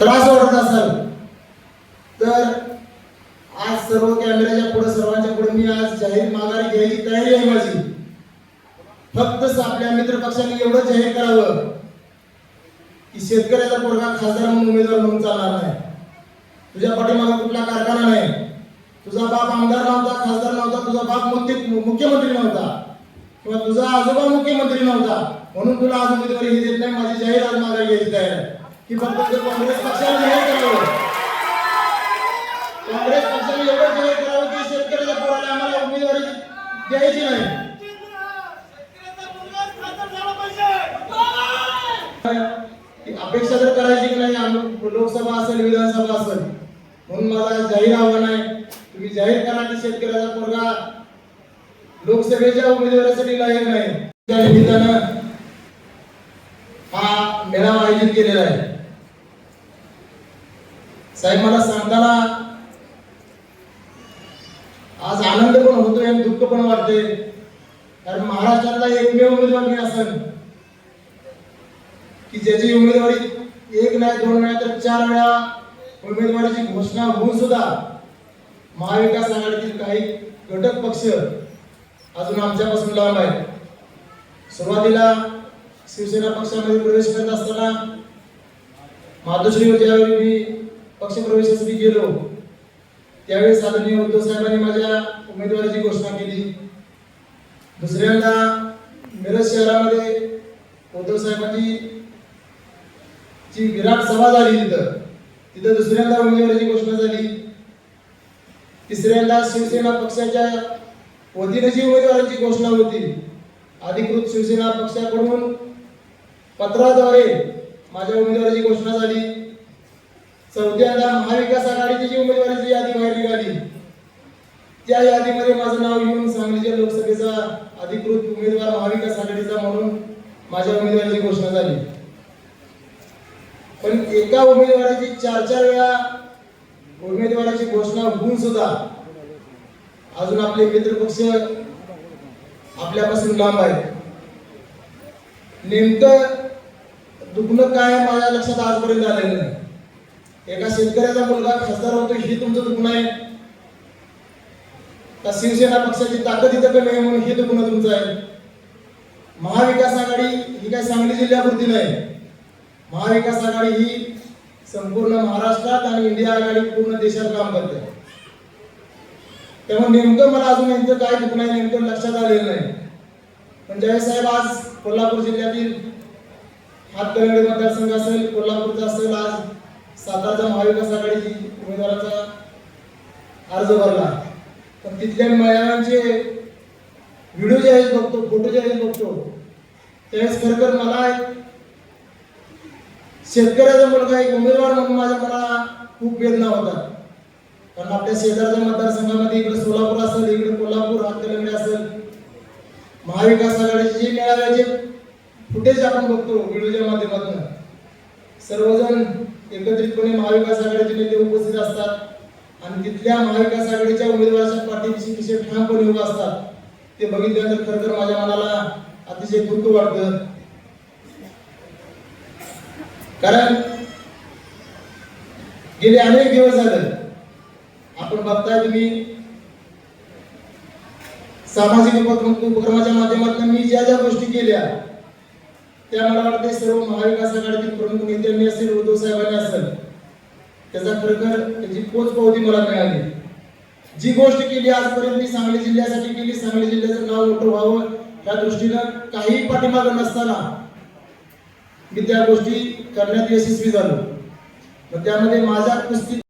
त्रास वाटत असाल. तर आज सर्व कॅमेऱ्याच्या पुढे सर्वांच्या पुढे मी आज जाहीर माघारी घ्यायची तयारी आहे माझी. फक्त आपल्या मित्र पक्षाने एवढं जाहीर करावं की शेतकऱ्याचा पोरगा खासदार म्हणून उमेदवार म्हणून चालणार नाही. तुझ्या पाठीमागा कुठला कारखाना नाही. तुझा बाप आमदार नव्हता खासदार नव्हता तुझा बाप मुख्य मुख्यमंत्री नव्हता. किंवा तुझा आजोबा मुख्यमंत्री नव्हता. म्हणून तुला आज उमेदवारी देत नाही माझी जाहीर आज माघारी घ्यायची तयार आहे. की फक्त काँग्रेस पक्षाने जाहीर करावं. काँग्रेस पक्षाने एवढं जाहीर करावं की शेतकऱ्याच्या पोराला आम्हाला उमेदवारी द्यायची नाही. अपेक्षा तर करायची की नाही आम्ही लोकसभा असेल विधानसभा असेल. म्हणून माझा जाहीर आव्हान आहे तुम्ही जाहीर करा की शेतकऱ्याचा पोरगा लोकसभेच्या उमेदवारासाठी लायक नाही. त्या निमित्तानं हा मेळावा आयोजित केलेला आहे. साहेब मला सांगताना आज आनंद पण होतोय आणि दुःख पण वाटते कारण महाराष्ट्रातला एकमेव उमेदवार मी असेल की ज्याची उमेदवारी एक नाही दोन वेळा तर चार वेळा उमेदवारीची घोषणा होऊन सुद्धा महाविकास आघाडीतील काही घटक पक्ष अजून आमच्यापासून लांब आहेत. सुरुवातीला शिवसेना पक्षामध्ये प्रवेश करत असताना मातोश्रीवर ज्यावेळी मी पक्षप्रवेशासाठी गेलो. त्यावेळेस आदरणीय उद्धव साहेबांनी माझ्या उमेदवारीची घोषणा केली. दुसऱ्यांदा मिरज शहरामध्ये उद्धव साहेबांची ची विराट सभा झाली तिथं तिथं दुसऱ्यांदा उमेदवारीची घोषणा झाली. तिसऱ्यांदा शिवसेना पक्षाच्या वतीने जी उमेदवारांची घोषणा होती अधिकृत शिवसेना पक्षाकडून पत्राद्वारे माझ्या उमेदवाराची घोषणा झाली. चौथ्यांदा महाविकास आघाडीची जी उमेदवारीची यादी बाहेर निघाली त्या यादीमध्ये माझं नाव येऊन सांगलीच्या लोकसभेचा अधिकृत उमेदवार महाविकास आघाडीचा म्हणून माझ्या उमेदवाराची घोषणा झाली. पण एका उमेदवाराची चार चार वेळा उमेदवाराची घोषणा होऊन सुद्धा अजून आपले मित्रपक्ष आपल्यापासून लांब आहेत. नेमकं दुखणं काय माझ्या लक्षात आजपर्यंत आलेलं नाही. एका शेतकऱ्याचा मुलगा खासदार होतो ही तुमचं दुखणं आहे. का शिवसेना पक्षाची ताकद इथं कमी आहे म्हणून हे दुखणं तुमचं आहे. महाविकास आघाडी ही काय सांगली जिल्ह्यापुरती नाही. महाविकास आघाडी ही संपूर्ण महाराष्ट्रात आणि इंडिया आघाडी पूर्ण देशात काम करते. त्यामुळे नेमकं मला अजून यांचं काय दुखणं आहे नेमकं लक्षात आलेलं नाही. पण जय साहेब आज कोल्हापूर जिल्ह्यातील हातकणंगले मतदारसंघ असेल कोल्हापूरचा असेल आज सातारचा महाविकास आघाडीची उमेदवाराचा अर्ज भरला. पण तिथल्या मैदानांचे व्हिडिओ जे आहेत बघतो फोटो जे आहेत बघतो त्यावेळेस खरं मला एक शेतकऱ्याचा मुलगा एक उमेदवार म्हणून माझ्या मला खूप वेदना होता. कारण आपल्या शेजारच्या मतदारसंघामध्ये इकडे सोलापूर असेल इकडे कोल्हापूर हातकलंगडे असेल महाविकास आघाडीचे जे मेळाव्याचे फुटेज आपण बघतो व्हिडिओच्या माध्यमातून. सर्वजण एकत्रितपणे महाविकास आघाडीचे नेते उपस्थित असतात आणि तिथल्या महाविकास आघाडीच्या उमेदवाराच्या पाठीशी विषय ठामपणे उभा असतात. ते बघितल्यानंतर खरं तर माझ्या मनाला अतिशय दुःख वाटतं. कारण गेले अनेक दिवस झाले आपण बघताय तुम्ही सामाजिक उपक्रम- उपक्रमाच्या माध्यमातून मी ज्या ज्या गोष्टी केल्या त्या मला वाटते सर्व महाविकास आघाडीतील प्रमुख नेत्यांनी असेल उद्धव साहेबांनी असेल. त्याचा खरखर त्याची पोच पावती मला मिळाली. जी गोष्ट केली आजपर्यंत मी सांगली जिल्ह्यासाठी केली. सांगली जिल्ह्याचं नाव मोठं व्हावं या दृष्टीनं काही पाठिंबा नसताना मी त्या गोष्टी करण्यात यशस्वी झालो. मग त्यामध्ये माझ्या कुस्ती